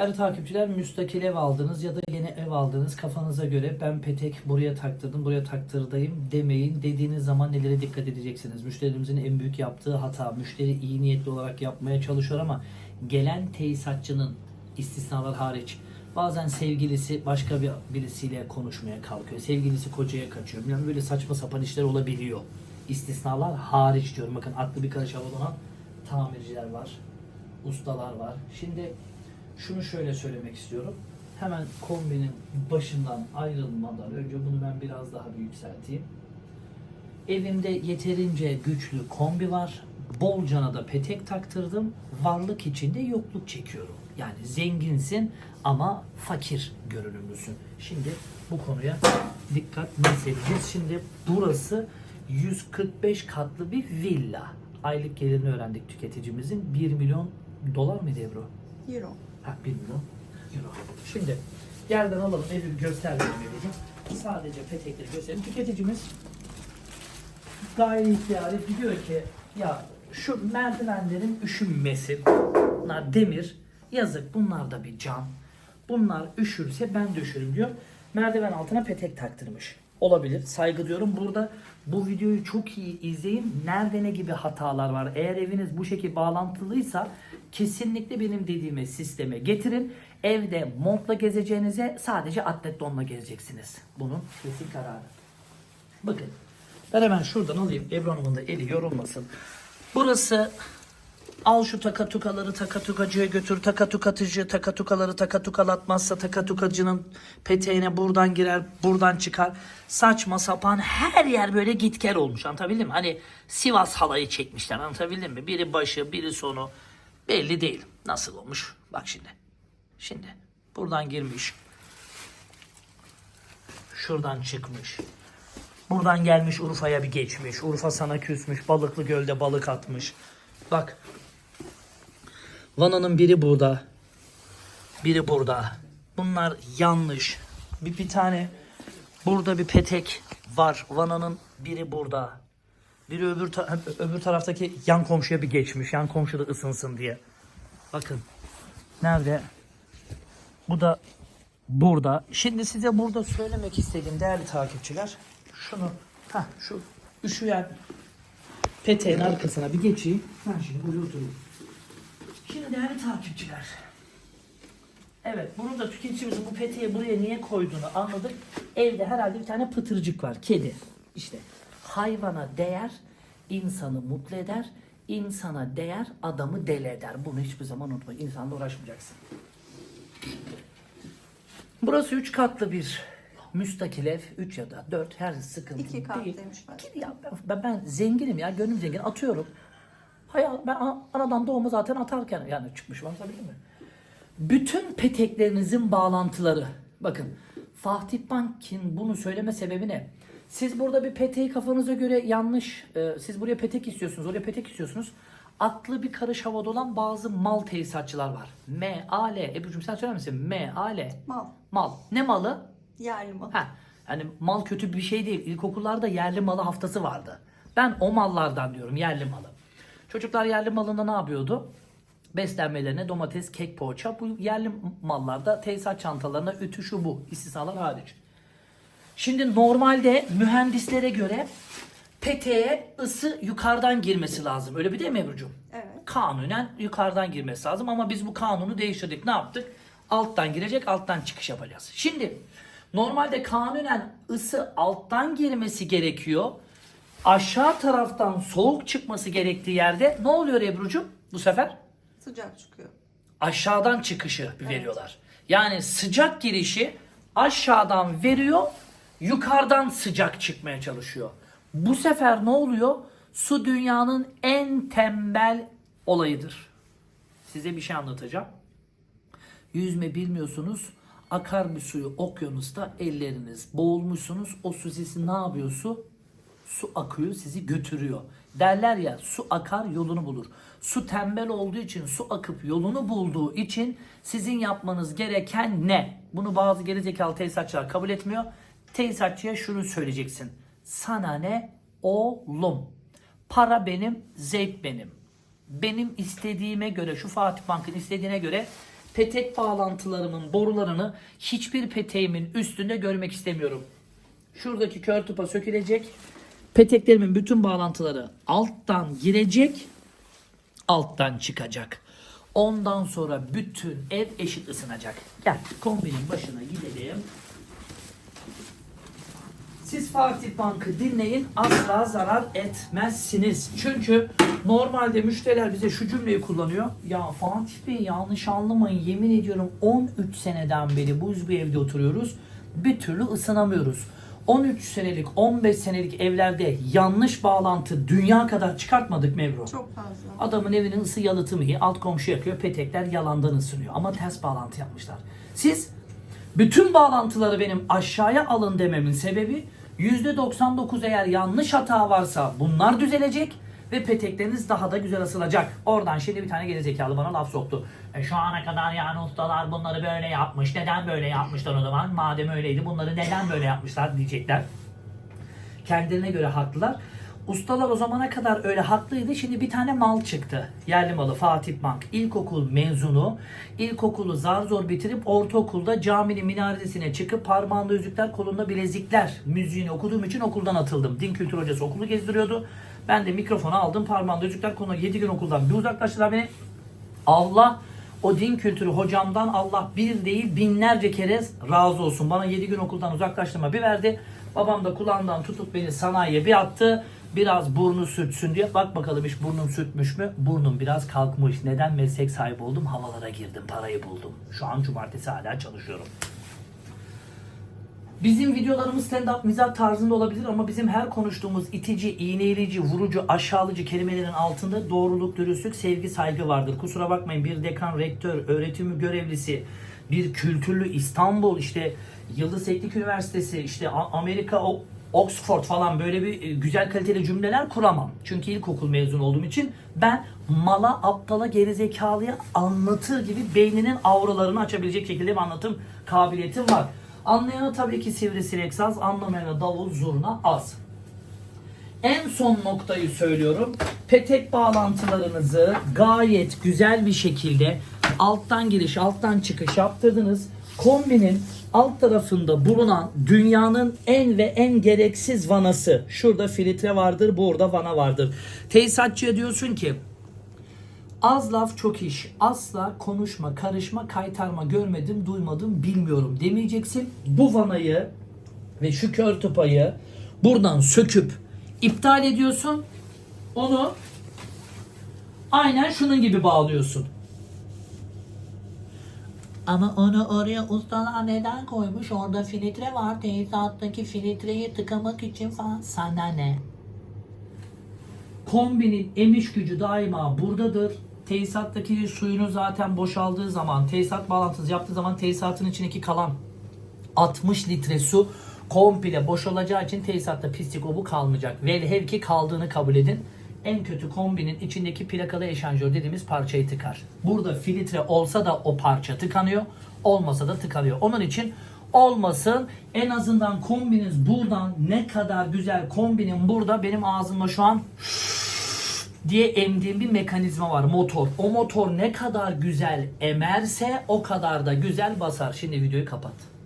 Değerli takipçiler müstakil ev aldınız ya da yeni ev aldınız kafanıza göre ben petek buraya taktırdım buraya taktırdayım demeyin dediğiniz zaman nelere dikkat edeceksiniz. Müşterimizin en büyük yaptığı hata müşteri iyi niyetli olarak yapmaya çalışıyor ama gelen tesisatçının istisnalar hariç bazen sevgilisi başka bir birisiyle konuşmaya kalkıyor. Sevgilisi kocaya kaçıyor. Yani böyle saçma sapan işler olabiliyor. İstisnalar hariç diyorum. Bakın aklı bir karış havadan tamirciler var. Ustalar var. Şimdi şunu şöyle söylemek istiyorum. Hemen kombinin başından ayrılmadan önce bunu ben biraz daha bir yükselteyim. Evimde yeterince güçlü kombi var. Bolcana da petek taktırdım. Varlık içinde yokluk çekiyorum. Yani zenginsin ama fakir görünümlüsün. Şimdi bu konuya dikkat nasıl edeceğiz? Şimdi burası 145 katlı bir villa. Aylık gelirini öğrendik tüketicimizin. 1 milyon dolar mıydı Ebru? Euro. Ha 1 milyon euro. Şimdi yerden alalım evi bir göstermeyelim evi. Sadece petekleri gösterelim. Tüketicimiz gayet ihtiyari diyor ki ya şu merdivenlerin üşünmesi bunlar demir yazık bunlar da bir cam bunlar üşürse ben de üşürüm diyor merdiven altına petek taktırmış olabilir. Saygı diyorum burada bu videoyu çok iyi izleyin. Nerede ne gibi hatalar var? Eğer eviniz bu şekilde bağlantılıysa kesinlikle benim dediğime sisteme getirin. Evde montla gezeceğinize sadece atlet donla gezeceksiniz. Bunun kesin kararı. Bakın ben hemen şuradan alayım. Ebru Hanım'ın da eli yorulmasın. Burası al şu takatukaları takatukacıya götür. Takatukatıcı takatukaları takatukalatmazsa takatukacının peteğine buradan girer buradan çıkar. Saçma sapan her yer böyle gitgel olmuş anlatabildim mi? Hani Sivas halayı çekmişler anlatabildim mi? Biri başı biri sonu belli değil. Nasıl olmuş? Bak şimdi. Şimdi buradan girmiş. Şuradan çıkmış. Buradan gelmiş Urfa'ya bir geçmiş. Urfa sana küsmüş. Balıklı gölde balık atmış. Bak. Vana'nın biri burada. Biri burada. Bunlar yanlış. Bir, bir tane burada bir petek var. Vana'nın biri burada. Biri öbür, ta- öbür taraftaki yan komşuya bir geçmiş. Yan komşu da ısınsın diye. Bakın. Nerede? Bu da burada. Şimdi size burada söylemek istediğim değerli takipçiler şunu ha şu üşüyen peteğin arkasına bir geçeyim. Ben şimdi buraya oturayım. Şimdi değerli takipçiler. Evet bunu da tüketicimizin bu peteği buraya niye koyduğunu anladık. Evde herhalde bir tane pıtırcık var. Kedi. İşte hayvana değer insanı mutlu eder. insana değer adamı deli eder. Bunu hiçbir zaman unutmayın. İnsanla uğraşmayacaksın. Burası üç katlı bir müstakil ev. Üç ya da dört her sıkıntı İki kat değil. demişler. İki- ya ben, ben zenginim ya gönlüm zengin atıyorum. Hayal, ben anadan doğma zaten atarken yani çıkmışım anlatabildim mi? Bütün peteklerinizin bağlantıları. Bakın Fatih Bank'in bunu söyleme sebebi ne? Siz burada bir peteği kafanıza göre yanlış, e, siz buraya petek istiyorsunuz, oraya petek istiyorsunuz. Aklı bir karış havada olan bazı mal tesisatçılar var. M, A, L. Ebru'cum sen söyler misin? M, A, L. Mal. Mal. Ne malı? Yerli mal. Ha, yani mal kötü bir şey değil. İlkokullarda yerli malı haftası vardı. Ben o mallardan diyorum yerli malı. Çocuklar yerli malında ne yapıyordu? Beslenmelerine domates, kek, poğaça. Bu yerli mallarda tesisat çantalarına ütü şu bu. İstisnalar hariç. Şimdi normalde mühendislere göre peteğe ısı yukarıdan girmesi lazım. Öyle bir değil mi Ebru'cum? Evet. kanunen yukarıdan girmesi lazım ama biz bu kanunu değiştirdik. Ne yaptık? Alttan girecek, alttan çıkış yapacağız. Şimdi normalde kanunen ısı alttan girmesi gerekiyor. Aşağı taraftan soğuk çıkması gerektiği yerde ne oluyor Ebru'cum bu sefer? Sıcak çıkıyor. Aşağıdan çıkışı veriyorlar. Yani sıcak girişi aşağıdan veriyor, yukarıdan sıcak çıkmaya çalışıyor. Bu sefer ne oluyor? Su dünyanın en tembel olayıdır. Size bir şey anlatacağım. Yüzme bilmiyorsunuz. Akar bir suyu okyanusta elleriniz boğulmuşsunuz. O su sizi ne yapıyor su? Su akıyor sizi götürüyor. Derler ya su akar yolunu bulur. Su tembel olduğu için su akıp yolunu bulduğu için sizin yapmanız gereken ne? Bunu bazı gerizekalı tesisatçılar kabul etmiyor. Tesisatçıya şunu söyleyeceksin. Sana ne oğlum? Para benim, zevk benim. Benim istediğime göre, şu Fatih Bank'ın istediğine göre petek bağlantılarımın borularını hiçbir peteğimin üstünde görmek istemiyorum. Şuradaki kör tupa sökülecek. Peteklerimin bütün bağlantıları alttan girecek, alttan çıkacak. Ondan sonra bütün ev eşit ısınacak. Gel kombinin başına gidelim. Siz Fatih Bank'ı dinleyin asla zarar etmezsiniz. Çünkü normalde müşteriler bize şu cümleyi kullanıyor. Ya Fatih Bey yanlış anlamayın yemin ediyorum 13 seneden beri bu bir evde oturuyoruz. Bir türlü ısınamıyoruz. 13 senelik 15 senelik evlerde yanlış bağlantı dünya kadar çıkartmadık Mevro. Çok fazla. Adamın evinin ısı yalıtımı iyi. Alt komşu yakıyor. Petekler yalandan ısınıyor. Ama ters bağlantı yapmışlar. Siz bütün bağlantıları benim aşağıya alın dememin sebebi %99 eğer yanlış hata varsa bunlar düzelecek ve petekleriniz daha da güzel asılacak. Oradan şimdi bir tane gerizekalı bana laf soktu. E şu ana kadar yani ustalar bunları böyle yapmış. Neden böyle yapmışlar o zaman? Madem öyleydi bunları neden böyle yapmışlar diyecekler kendilerine göre haklılar. Ustalar o zamana kadar öyle haklıydı. Şimdi bir tane mal çıktı. Yerli malı Fatih Bank. İlkokul mezunu. İlkokulu zar zor bitirip ortaokulda caminin minaresine çıkıp parmağında yüzükler, kolunda bilezikler müziğini okuduğum için okuldan atıldım. Din kültür hocası okulu gezdiriyordu. Ben de mikrofonu aldım. Parmağında yüzükler, kolunda 7 gün okuldan bir uzaklaştılar beni. Allah o din kültürü hocamdan Allah bir değil binlerce kere razı olsun. Bana 7 gün okuldan uzaklaştırma bir verdi. Babam da kulağından tutup beni sanayiye bir attı. Biraz burnu sürtsün diye. Bak bakalım hiç burnum sürtmüş mü? Burnum biraz kalkmış. Neden meslek sahibi oldum? Havalara girdim. Parayı buldum. Şu an cumartesi hala çalışıyorum. Bizim videolarımız stand-up mizah tarzında olabilir ama bizim her konuştuğumuz itici, iğneleyici, vurucu, aşağılayıcı kelimelerin altında doğruluk, dürüstlük, sevgi, saygı vardır. Kusura bakmayın bir dekan, rektör, öğretim görevlisi, bir kültürlü İstanbul, işte Yıldız Teknik Üniversitesi, işte Amerika, Oxford falan böyle bir e, güzel kaliteli cümleler kuramam. Çünkü ilkokul mezun olduğum için ben mala, aptala, gerizekalıya anlatır gibi beyninin avralarını açabilecek şekilde bir anlatım kabiliyetim var. Anlayana tabii ki sivrisinek saz, anlamayana davul zurna az. En son noktayı söylüyorum. Petek bağlantılarınızı gayet güzel bir şekilde alttan giriş, alttan çıkış yaptırdınız. Kombinin alt tarafında bulunan dünyanın en ve en gereksiz vanası. Şurada filtre vardır, burada vana vardır. Tesisatçıya diyorsun ki Az laf çok iş. Asla konuşma, karışma, kaytarma, görmedim, duymadım, bilmiyorum demeyeceksin. Bu vanayı ve şu kör tupayı buradan söküp iptal ediyorsun. Onu aynen şunun gibi bağlıyorsun. Ama onu oraya ustalar neden koymuş? Orada filtre var. Teyzeattaki filtreyi tıkamak için falan. Sana ne? Kombinin emiş gücü daima buradadır. Tesisattaki suyunu zaten boşaldığı zaman, tesisat bağlantısı yaptığı zaman tesisatın içindeki kalan 60 litre su komple boşalacağı için tesisatta pislik obu kalmayacak. Velev ki kaldığını kabul edin. En kötü kombinin içindeki plakalı eşanjör dediğimiz parçayı tıkar. Burada filtre olsa da o parça tıkanıyor. Olmasa da tıkanıyor. Onun için olmasın. En azından kombiniz buradan ne kadar güzel kombinin burada benim ağzımda şu an diye emdiğim bir mekanizma var motor. O motor ne kadar güzel emerse o kadar da güzel basar. Şimdi videoyu kapat.